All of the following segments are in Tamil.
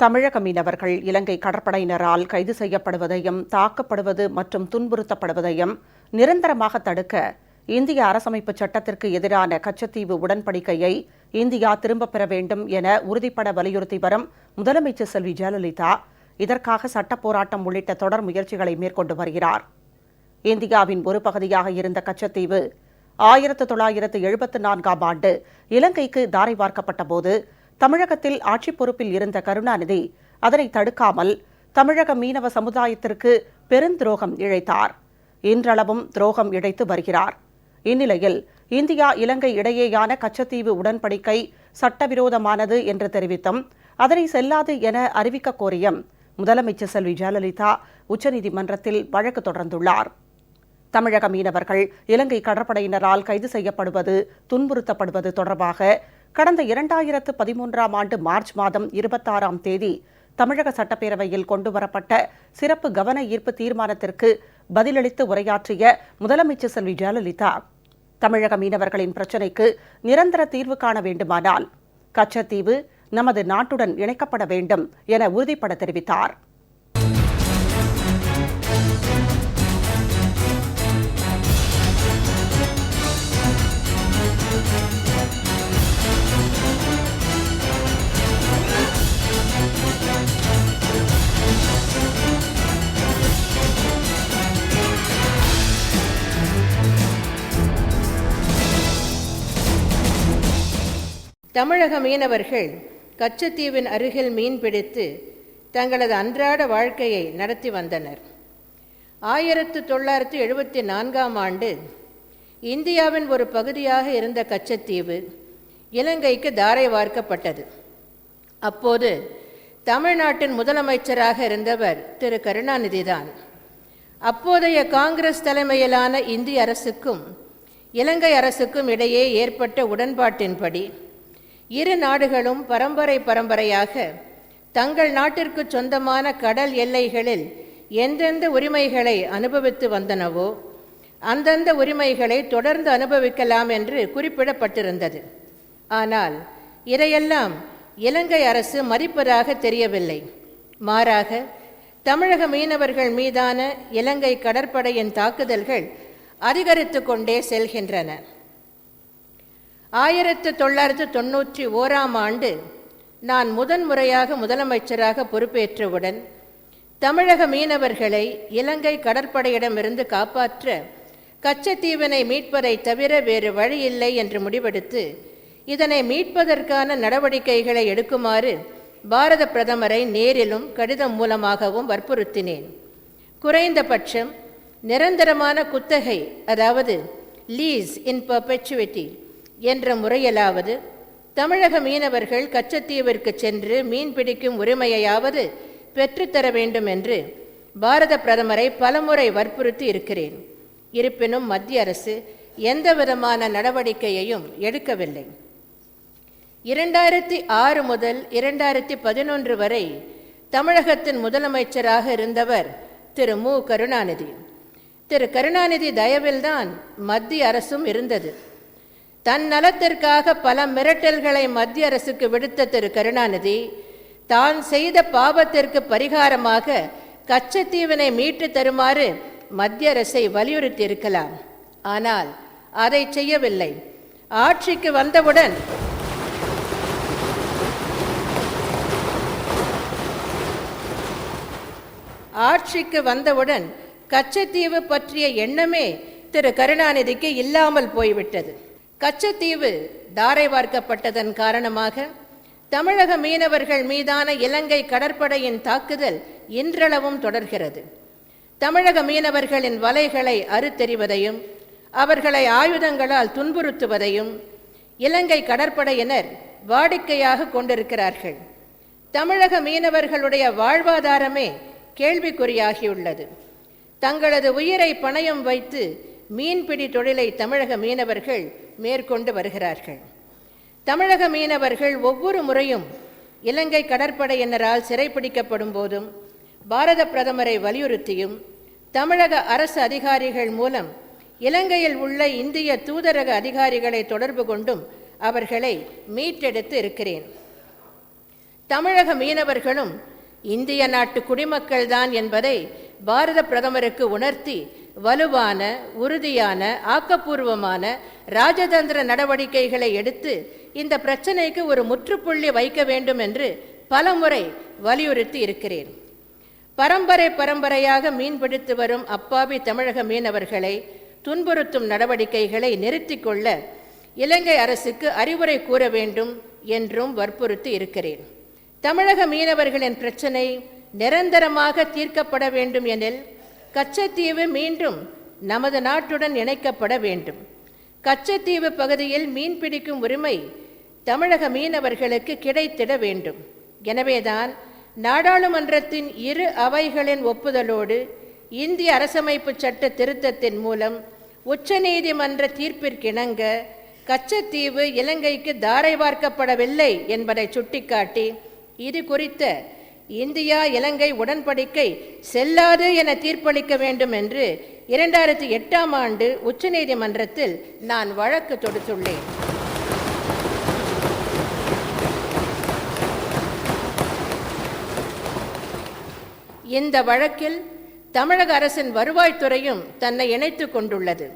தமிழக மீனவர்கள் இலங்கை கடற்படையினரால் கைது செய்யப்படுவதையும் தாக்கப்படுவது மற்றும் துன்புறுத்தப்படுவதையும் நிரந்தரமாக தடுக்க இந்திய அரசமைப்பு சட்டத்திற்கு எதிரான கச்சத்தீவு உடன்படிக்கையை இந்தியா திரும்பப் பெற வேண்டும் என உறுதிப்பட வலியுறுத்தி வரும் முதலமைச்சர் செல்வி ஜெயலலிதா இதற்காக சட்டப் போராட்டம் உள்ளிட்ட தொடர் முயற்சிகளை மேற்கொண்டு வருகிறார். இந்தியாவின் ஒரு பகுதியாக இருந்த கச்சத்தீவு ஆயிரத்து தொள்ளாயிரத்து எழுபத்து நான்காம் ஆண்டு இலங்கைக்கு தாரை வார்க்கப்பட்ட போது தமிழகத்தில் ஆட்சிப் பொறுப்பில் இருந்த கருணாநிதி அதனை தடுக்காமல் தமிழக மீனவ சமுதாயத்திற்கு பெருந்துரோகம் இழைத்தார். இன்றளவும் துரோகம் இழைத்து வருகிறார். இந்நிலையில் இந்தியா இலங்கை இடையேயான கச்சத்தீவு உடன்படிக்கை சட்டவிரோதமானது என்று தெரிவித்தும் அதனை செல்லாது என அறிவிக்க கோரியும் முதலமைச்சர் செல்வி ஜெயலலிதா உச்சநீதிமன்றத்தில் வழக்கு தொடர்ந்துள்ளார். தமிழக மீனவர்கள் இலங்கை கடற்படையினரால் கைது செய்யப்படுவது துன்புறுத்தப்படுவது தொடர்பாக கடந்த இரண்டாயிரத்து பதிமூன்றாம் ஆண்டு மார்ச் மாதம் இருபத்தாறாம் தேதி தமிழக சட்டப்பேரவையில் கொண்டுவரப்பட்ட சிறப்பு கவன ஈர்ப்பு தீர்மானத்திற்கு பதிலளித்து உரையாற்றிய முதலமைச்சர் செல்வி ஜெயலலிதா தமிழக மீனவர்களின் பிரச்சினைக்கு நிரந்தர தீர்வு காண வேண்டுமானால் கச்சத்தீவு நமது நாட்டுடன் இணைக்கப்பட வேண்டும் என உறுதிபட தெரிவித்தார். தமிழக மீனவர்கள் கச்சத்தீவின் அருகில் மீன் பிடித்து தங்களது அன்றாட வாழ்க்கையை நடத்தி வந்தனர். ஆயிரத்து தொள்ளாயிரத்து எழுபத்தி நான்காம் ஆண்டு இந்தியாவின் ஒரு பகுதியாக இருந்த கச்சத்தீவு இலங்கைக்கு தாரை வார்க்கப்பட்டது. அப்போது தமிழ்நாட்டின் முதலமைச்சராக இருந்தவர் திரு. கருணாநிதிதான். அப்போதைய காங்கிரஸ் தலைமையிலான இந்திய அரசுக்கும் இலங்கை அரசுக்கும் இடையே ஏற்பட்ட உடன்பாட்டின்படி இரு நாடுகளும் பரம்பரை பரம்பரையாக தங்கள் நாட்டிற்கு சொந்தமான கடல் எல்லைகளில் எந்தெந்த உரிமைகளை அனுபவித்து வந்தனவோ அந்தந்த உரிமைகளை தொடர்ந்து அனுபவிக்கலாம் என்று குறிப்பிடப்பட்டிருந்தது. ஆனால் இதையெல்லாம் இலங்கை அரசு மதிப்பதாக தெரியவில்லை. மாறாக தமிழக மீனவர்கள் மீதான இலங்கை கடற்படையின் தாக்குதல்கள் அதிகரித்து கொண்டே செல்கின்றன. ஆயிரத்து தொள்ளாயிரத்து தொண்ணூற்றி ஓராம் ஆண்டு நான் முதன் முறையாக முதலமைச்சராக பொறுப்பேற்றவுடன் தமிழக மீனவர்களை இலங்கை கடற்படையிடமிருந்து காப்பாற்ற கச்சத்தீவினை மீட்பதை தவிர வேறு வழியில்லை என்று முடிவெடுத்து இதனை மீட்பதற்கான நடவடிக்கைகளை எடுக்குமாறு பாரத பிரதமரை நேரிலும் கடிதம் மூலமாகவும் வற்புறுத்தினேன். குறைந்தபட்சம் நிரந்தரமான குத்தகை அதாவது லீஸ் இன் பர்பெச்சுவிட்டி என்ற முறையிலாவது தமிழக மீனவர்கள் கச்சத்தீவிற்கு சென்று மீன் பிடிக்கும் உரிமையையாவது பெற்றுத்தர வேண்டும் என்று பாரத பிரதமரை பலமுறை வற்புறுத்தி இருக்கிறேன். இருப்பினும் மத்திய அரசு எந்த விதமான நடவடிக்கையையும் எடுக்கவில்லை. இரண்டாயிரத்தி ஆறு முதல் இரண்டாயிரத்தி பதினொன்று வரை தமிழகத்தின் முதலமைச்சராக இருந்தவர் திரு. மு. கருணாநிதி. திரு. கருணாநிதி தயவில்தான் மத்திய அரசும் இருந்தது. தன் நலத்திற்காக பல மிரட்டல்களை மத்திய அரசுக்கு விடுத்த திரு கருணாநிதி தான் செய்த பாவத்திற்கு பரிகாரமாக கச்சத்தீவினை மீட்டு தருமாறு மத்திய அரசை வலியுறுத்தி இருக்கலாம் ஆனால் அதை செய்யவில்லை. ஆட்சிக்கு வந்தவுடன் ஆட்சிக்கு வந்தவுடன் கச்சத்தீவு பற்றிய எண்ணமே திரு கருணாநிதிக்கு இல்லாமல் போய்விட்டது. கச்சத்தீவு தாரை வார்க்கப்பட்டதன் காரணமாக தமிழக மீனவர்கள் மீதான இலங்கை கடற்படையின் தாக்குதல் இன்றளவும் தொடர்கிறது. தமிழக மீனவர்களின் வலைகளை அறுத்தெறிவதையும் அவர்களை ஆயுதங்களால் துன்புறுத்துவதையும் இலங்கை கடற்படையினர் வாடிக்கையாக கொண்டிருக்கிறார்கள். தமிழக மீனவர்களுடைய வாழ்வாதாரமே கேள்விக்குறியாகியுள்ளது. தங்களது உயிரை பணயம் வைத்து மீன்பிடி தொழிலை தமிழக மீனவர்கள் மேற்கொண்டு வருகிறார்கள். தமிழக மீனவர்கள் ஒவ்வொரு முறையும் இலங்கை கடற்படையினரால் சிறைப்பிடிக்கப்படும் போதும் பாரத பிரதமரை வலியுறுத்தியும் தமிழக அரசு அதிகாரிகள் மூலம் இலங்கையில் உள்ள இந்திய தூதரக அதிகாரிகளை தொடர்பு கொண்டும் அவர்களை மீட்டெடுத்து இருக்கிறேன். தமிழக மீனவர்களும் இந்திய நாட்டு குடிமக்கள்தான் என்பதை பாரத பிரதமருக்கு உணர்த்தி வலுவான உறுதியான ஆக்கப்பூர்வமான ராஜதந்திர நடவடிக்கைகளை எடுத்து இந்த பிரச்சனைக்கு ஒரு முற்றுப்புள்ளி வைக்க வேண்டும் என்று பலமுறை வலியுறுத்தி இருக்கிறேன். பரம்பரை பரம்பரையாக மீன்பிடித்து வரும் அப்பாவி தமிழக மீனவர்களை துன்புறுத்தும் நடவடிக்கைகளை நிறுத்திக்கொள்ள இலங்கை அரசுக்கு அறிவுரை கூற வேண்டும் என்றும் வற்புறுத்தி இருக்கிறேன். தமிழக மீனவர்களின் பிரச்சனை நிரந்தரமாக தீர்க்கப்பட வேண்டும் எனில் கச்சத்தீவு மீண்டும் நமது நாட்டுடன் இணைக்கப்பட வேண்டும். கச்சத்தீவு பகுதியில் மீன் பிடிக்கும் உரிமை தமிழக மீனவர்களுக்கு கிடைத்திட வேண்டும். எனவேதான் நாடாளுமன்றத்தின் இரு அவைகளின் ஒப்புதலோடு இந்திய அரசமைப்பு சட்ட திருத்தத்தின் மூலம் உச்சநீதிமன்ற தீர்ப்பிற்கிணங்க கச்சத்தீவு இலங்கைக்கு தாரை வார்க்கப்படவில்லை என்பதை சுட்டிக்காட்டி இது குறித்த இந்தியா இலங்கை உடன்படிக்கை செல்லாது என தீர்ப்பளிக்க வேண்டும் என்று இரண்டாயிரத்தி எட்டாம் ஆண்டு உச்சநீதிமன்றத்தில் நான் வழக்கு தொடுத்துள்ளேன். இந்த வழக்கில் தமிழக அரசின் வருவாய்த்துறையும் தன்னை இணைத்து கொண்டுள்ளது.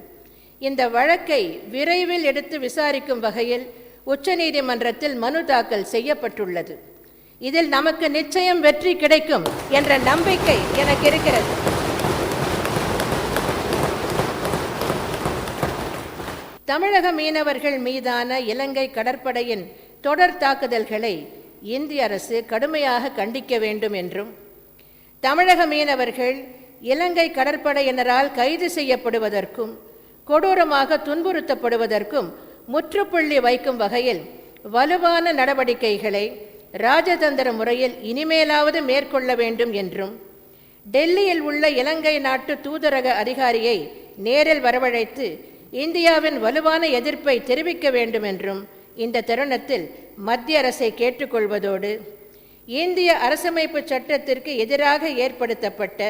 இந்த வழக்கை விரைவில் எடுத்து விசாரிக்கும் வகையில் உச்சநீதிமன்றத்தில் மனு தாக்கல் செய்யப்பட்டுள்ளது. இதில் நமக்கு நிச்சயம் வெற்றி கிடைக்கும் என்ற நம்பிக்கை எனக்கு இருக்கிறது. தமிழக மீனவர்கள் மீதான இலங்கை கடற்படையின் தொடர் தாக்குதல்களை இந்திய அரசு கடுமையாக கண்டிக்க வேண்டும் என்றும் தமிழக மீனவர்கள் இலங்கை கடற்படையினரால் கைது செய்யப்படுவதற்கும் கொடூரமாக துன்புறுத்தப்படுவதற்கும் முற்றுப்புள்ளி வைக்கும் வகையில் வலுவான நடவடிக்கைகளை ராஜதந்திர முறையில் இனிமேலாவது மேற்கொள்ள வேண்டும் என்றும் டெல்லியில் உள்ள இலங்கை நாட்டு தூதரக அதிகாரியை நேரில் வரவழைத்து இந்தியாவின் வலுவான எதிர்ப்பை தெரிவிக்க வேண்டும் என்றும் இந்த தருணத்தில் மத்திய அரசை கேட்டுக்கொள்வதோடு இந்திய அரசமைப்பு சட்டத்திற்கு எதிராக ஏற்படுத்தப்பட்ட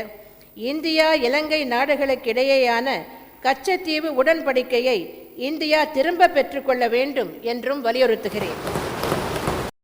இந்தியா இலங்கை நாடுகளுக்கிடையேயான கச்சத்தீவு உடன்படிக்கையை இந்தியா திரும்ப பெற்றுக்கொள்ள வேண்டும் என்றும் வலியுறுத்துகிறேன்.